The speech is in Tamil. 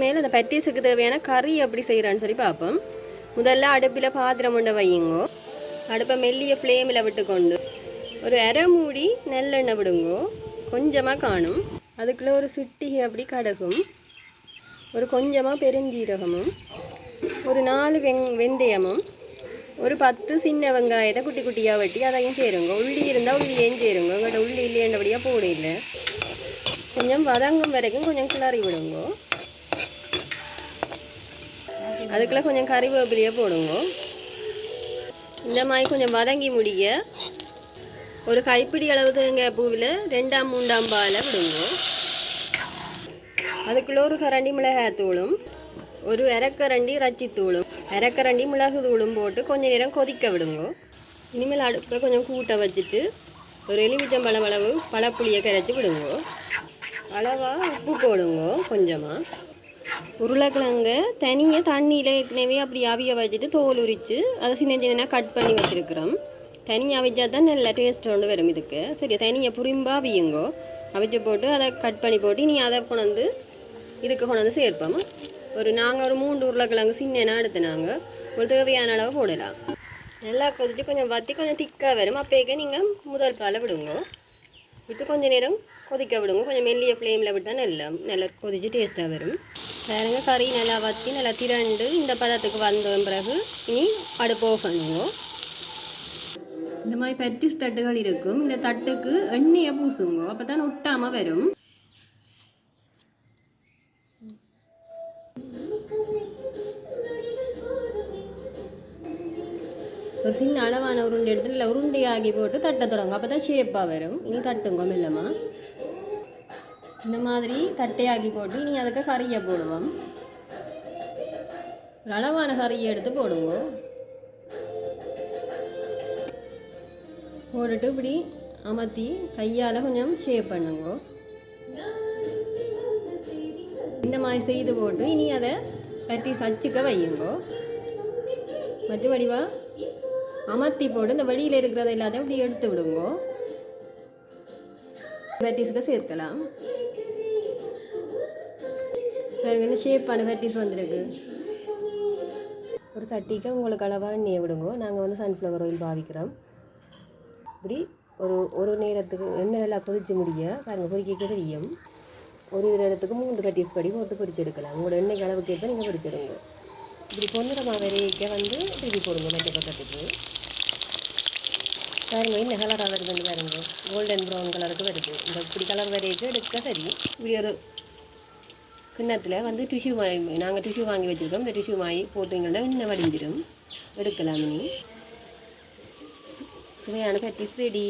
மேலே அந்த பட்டீஸுக்கு தேவையான கறி எப்படி செய்கிறான்னு சொல்லி பார்ப்போம். முதல்ல அடுப்பில் பாத்திரம் கொண்டு வையுங்கோ. அடுப்பை மெல்லிய ஃப்ளேமில் விட்டுக்கொண்டு ஒரு அரை மூடி நெல்லெண்ணெய் விடுங்கோ. கொஞ்சமாக காணும். அதுக்குள்ளே ஒரு சுட்டிகை அப்படி கடுகும். ஒரு கொஞ்சமாக பெருஞ்சீரகமும் ஒரு நாலு வெங் வெந்தயமும் ஒரு பத்து சின்ன வெங்காயத்தை குட்டி குட்டியாக வெட்டி அதையும் சேருங்க. உள்ளி இருந்தால் உள்ளியையும் சேருங்க. உங்கள்கிட்ட உள்ளி இல்லையண்டபடியாக போடையில் இல்லை கொஞ்சம் வதங்கும் வரைக்கும் கொஞ்சம் கிளறி விடுங்கோ. அதுக்குள்ள கொஞ்சம் கறிவேப்பிலையே போடுங்க. இந்த மாதிரி கொஞ்சம் வதங்கி முடிய ஒரு கைப்பிடி அளவு தேங்காய் பூவில் ரெண்டாம் மூண்டாம் பாலை விடுங்க. அதுக்குள்ள ஒரு கரண்டி மிளகாய்த்தூளும் ஒரு இறக்கரண்டி ரச்சித்தூளும் இறக்கரண்டி மிளகு தூளும் போட்டு கொஞ்சம் நேரம் கொதிக்க விடுங்க. இனிமேல் அடுப்பை கொஞ்சம் கூட்ட வச்சுட்டு ஒரு எலுமிச்சம்பழம் அளவு பழப்புளியை கரைச்சி விடுங்க. அளவாக உப்பு போடுங்க கொஞ்சமாக உருளைக்கிழங்கு தனியாக தண்ணியில் ஏற்கனவே அப்படி அவிய வச்சுட்டு தோல் உரித்து அதை சின்ன சின்ன கட் பண்ணி வச்சுருக்குறோம். தனியாக அவிச்சா தான் நல்ல டேஸ்ட் ஒன்று வரும் இதுக்கு. சரி தனியாக புரிம்பா அவியுங்கோ. அவிச்சு போட்டு அதை கட் பண்ணி போட்டு நீ அதை கொண்டாந்து இதுக்கு கொண்டாந்து சேர்ப்போம். ஒரு நாங்கள் ஒரு மூன்று உருளைக்கிழங்கு சின்னனா எடுத்து நாங்கள் ஒரு தேவையான அளவு போடலாம். நல்லா கொதிச்சு கொஞ்சம் வத்தி கொஞ்சம் திக்காக வரும். அப்போக்கே நீங்கள் முதல் பாலை விடுங்க. விட்டு கொஞ்சம் நேரம் கொதிக்க விடுங்க. கொஞ்சம் மெல்லிய ஃப்ளேமில் விட்டால் நல்லா நல்லா கொதிச்சு டேஸ்ட்டாக வரும். பாருங்க கறி நல்லா வச்சு நல்லா திரண்டு இந்த பதத்துக்கு வந்த பிறகு இனி அடுப்பு off இந்த மாதிரி பட்டிஸ் தட்டுகள் இருக்கும். இந்த தட்டுக்கு எண்ணெயை பூசுங்க அப்போ தான் ஒட்டாமல் வரும். ஒரு சின்ன அளவான உருண்டை எடுத்து இல்லை உருண்டையாகி போட்டு தட்ட தொடங்கும். அப்போ தான் ஷேப்பாக வரும். இனி தட்டுங்க மெல்லமாக இந்த மாதிரி தட்டையாக்கி போட்டு இனி அதுக்கு கறியை போடுவோம். அளவான கறியை எடுத்து போடுவோம். போட்டுட்டு இப்படி அமர்த்தி கையால் கொஞ்சம் ஷேப் பண்ணுங்க இந்த மாதிரி செய்து போட்டு இனி அதை பற்றி சச்சுக்க வையுங்கோ. மற்ற வடிவா அமர்த்தி போட்டு இந்த வழியில் இருக்கிறத எல்லாத்தையும் இப்படி எடுத்து விடுங்கோ. வெட்டிஸுக்கு சேர்க்கலாம் பாருங்க ஷேப்பான வெட்டிஸ் வந்துருக்கு ஒரு சட்டிக்கு உங்களுக்கு அளவாக எண்ணெயை விடுங்க நாங்கள் வந்து சன்ஃப்ளவர் ஆயில் பாவிக்கிறோம் இப்படி ஒரு ஒரு நேரத்துக்கு எண்ணெய் நல்லா கொதிச்சு முடிய பாருங்கள் பொறிக்க தெரியும் ஒரு இது நேரத்துக்கு மூன்று கட்டிஸ் படி போட்டு பொறிச்செடுக்கலாம் உங்களோட எண்ணெய் அளவுக்கு ஏற்ப நீங்கள் பொரிச்சிடுங்க இப்படி பொன்னிறமாக வரைக்க வந்து திருப்பி போடுங்க மற்ற பக்கத்துக்கு பாருங்க இந்த கலராக வருதுன்னு பாருங்க. கோல்டன் ப்ரௌன் கலருக்கு வருது. இந்த இப்படி கலர் வரைக்கும் எடுக்க சரி. இப்படி ஒரு கிண்ணத்தில் வந்து டிஷ்யூ வாங்கி நாங்கள் டிஷ்யூ வாங்கி வச்சுருக்கோம். இந்த டிஷ்யூ வாங்கி போட்டிங்கன்னா இன்னும் வடிஞ்சிடும் எடுக்கலாம் நீ சுவையான கட்டிஸ் ரெடி